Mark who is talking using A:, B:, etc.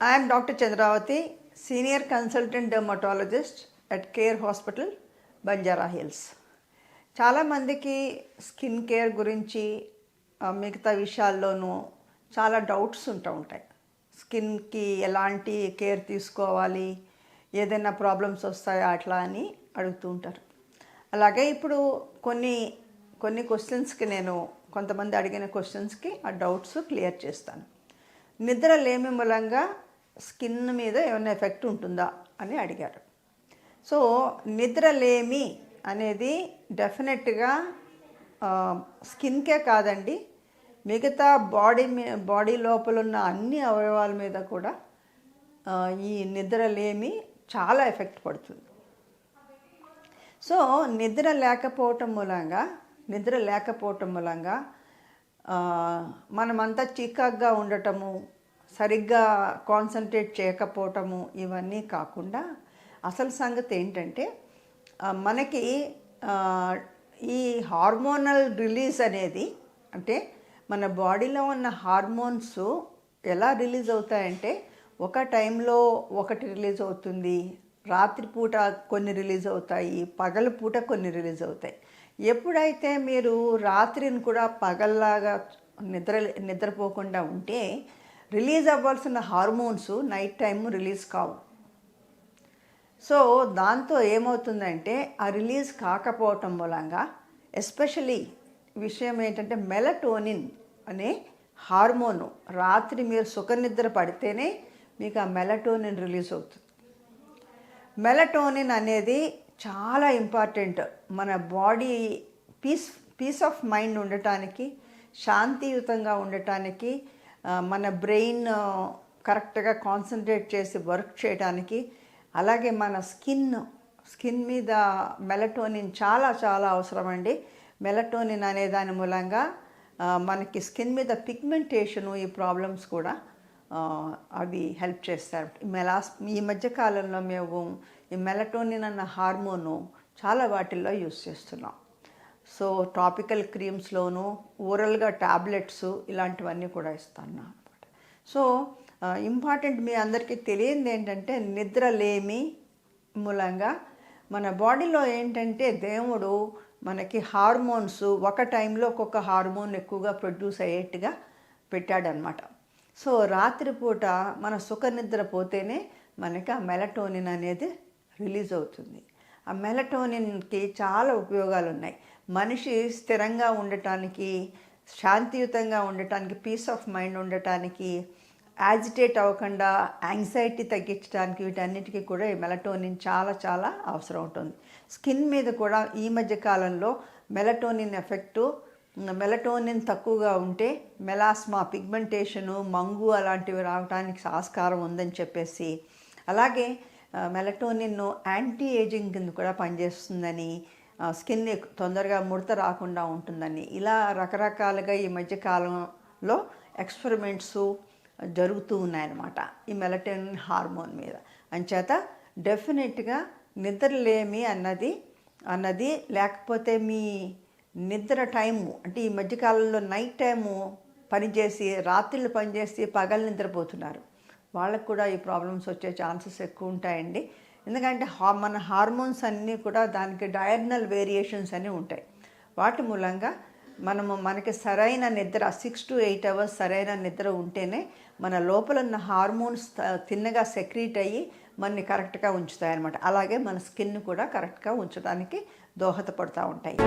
A: I'm doctor Chandravati senior consultant dermatologist at Care Hospital Banjara Hills చాలామందికి skin care గురించి మిగతా విషయాల్లోనూ చాలా డౌట్స్ ఉంటూ ఉంటాయి. స్కిన్కి ఎలాంటి కేర్ తీసుకోవాలి ఏదైనా ప్రాబ్లమ్స్ వస్తాయా అట్లా అని అడుగుతూ ఉంటారు. అలాగే ఇప్పుడు కొన్ని కొన్ని క్వశ్చన్స్కి నేను కొంతమంది అడిగిన క్వశ్చన్స్కి ఆ డౌట్స్ క్లియర్ చేస్తాను. నిద్ర లేమి మూలంగా స్కిన్ మీద ఏమైనా ఎఫెక్ట్ ఉంటుందా అని అడిగారు. సో నిద్రలేమి అనేది డెఫినెట్గా స్కిన్కే కాదండి. మిగతా బాడీ మీ బాడీ లోపల ఉన్న అన్ని అవయవాల మీద కూడా ఈ నిద్రలేమి చాలా ఎఫెక్ట్ పడుతుంది. సో నిద్ర లేకపోవటం మూలంగా నిద్ర లేకపోవటం మూలంగా మనమంతా చికాగ్గా ఉండటము సరిగ్గా కాన్సన్ట్రేట్ చేయకపోవటము ఇవన్నీ కాకుండా అసలు సంగతి ఏంటంటే మనకి ఈ హార్మోనల్ రిలీజ్ అనేది అంటే మన బాడీలో ఉన్న హార్మోన్స్ ఎలా రిలీజ్ అవుతాయంటే ఒక టైంలో ఒకటి రిలీజ్ అవుతుంది రాత్రిపూట కొన్ని రిలీజ్ అవుతాయి పగల పూట కొన్ని రిలీజ్ అవుతాయి. ఎప్పుడైతే మీరు రాత్రిని కూడా పగల్లాగా నిద్ర నిద్రపోకుండా ఉంటే రిలీజ్ అవ్వాల్సిన హార్మోన్స్ నైట్ టైం రిలీజ్ కావు. సో దాంతో ఏమవుతుందంటే ఆ రిలీజ్ కాకపోవటం మూలంగా ఎస్పెషలీ విషయం ఏంటంటే మెలటోనిన్ అనే హార్మోను రాత్రి మీరు సుఖనిద్ర పడితేనే మీకు ఆ మెలటోనిన్ రిలీజ్ అవుతుంది. మెలటోనిన్ అనేది చాలా ఇంపార్టెంట్ మన body peace peace of mind ఉండటానికి శాంతియుతంగా ఉండటానికి మన బ్రెయిన్ కరెక్ట్గా కాన్సన్ట్రేట్ చేసి వర్క్ చేయడానికి అలాగే మన స్కిన్ స్కిన్ మీద మెలటోనిన్ చాలా చాలా అవసరం అండి మెలటోనిన్ అనే దాని మూలంగా మనకి స్కిన్ మీద పిగ్మెంటేషను ఈ ప్రాబ్లమ్స్ కూడా అవి హెల్ప్ చేస్తారు మెలాస్ ఈ మధ్యకాలంలో మేము ఈ మెలటోనిన్ అన్న హార్మోను చాలా వాటిల్లో యూస్ చేస్తున్నాం. సో టాపికల్ క్రీమ్స్లోను ఓరల్గా టాబ్లెట్స్ ఇలాంటివన్నీ కూడా ఇస్తాను అనమాట సో ఇంపార్టెంట్ మీ అందరికీ తెలియంది ఏంటంటే నిద్ర లేమి మూలంగా మన బాడీలో ఏంటంటే దేవుడు మనకి హార్మోన్స్ ఒక టైంలో ఒక్కొక్క హార్మోన్ ఎక్కువగా ప్రొడ్యూస్ అయ్యేట్టుగా పెట్టాడనమాట సో రాత్రిపూట మన సుఖ నిద్ర పోతేనే మనకి ఆ మెలటోనిన్ అనేది రిలీజ్ అవుతుంది. ఆ మెలటోనిన్కి చాలా ఉపయోగాలు ఉన్నాయి మనిషి స్థిరంగా ఉండటానికి శాంతియుతంగా ఉండటానికి పీస్ ఆఫ్ మైండ్ ఉండటానికి యాజిటేట్ అవ్వకుండా యాంగ్జైటీ తగ్గించడానికి వీటన్నిటికీ కూడా ఈ మెలటోనిన్ చాలా చాలా అవసరం ఉంటుంది. స్కిన్ మీద కూడా ఈ మధ్య కాలంలో మెలటోనిన్ ఎఫెక్టు మెలటోనిన్ తక్కువగా ఉంటే మెలాస్మా పిగ్మెంటేషను మంగు అలాంటివి రావడానికి ఆస్కారం ఉందని చెప్పేసి అలాగే మెలటోనిన్ యాంటీ ఏజింగ్ కింద కూడా పనిచేస్తుందని స్కిన్ తొందరగా ముడత రాకుండా ఉంటుందని. ఇలా రకరకాలుగా ఈ మధ్య కాలంలో ఎక్స్పెరిమెంట్స్ జరుగుతూ ఉన్నాయన్నమాట ఈ మెలటోనిన్ హార్మోన్ మీద. అంచేత డెఫినెట్గా నిద్రలేమి అన్నది అన్నది లేకపోతే మీ నిద్ర టైము అంటే ఈ మధ్యకాలంలో నైట్ టైము పనిచేసి రాత్రులు పనిచేసి పగలు నిద్రపోతున్నారు. వాళ్ళకు కూడా ఈ ప్రాబ్లమ్స్ వచ్చే ఛాన్సెస్ ఎక్కువ ఉంటాయండి. ఎందుకంటే హా మన హార్మోన్స్ అన్నీ కూడా దానికి డయర్నల్ వేరియేషన్స్ అన్నీ ఉంటాయి. వాటి మూలంగా మనము మనకి సరైన నిద్ర సిక్స్ టు ఎయిట్ అవర్స్ సరైన నిద్ర ఉంటేనే మన లోపల ఉన్న హార్మోన్స్ తిన్నగా సెక్రీట్ అయ్యి మనని కరెక్ట్గా ఉంచుతాయి అన్నమాట అలాగే మన స్కిన్ కూడా కరెక్ట్గా ఉంచడానికి దోహదపడుతూ ఉంటాయి.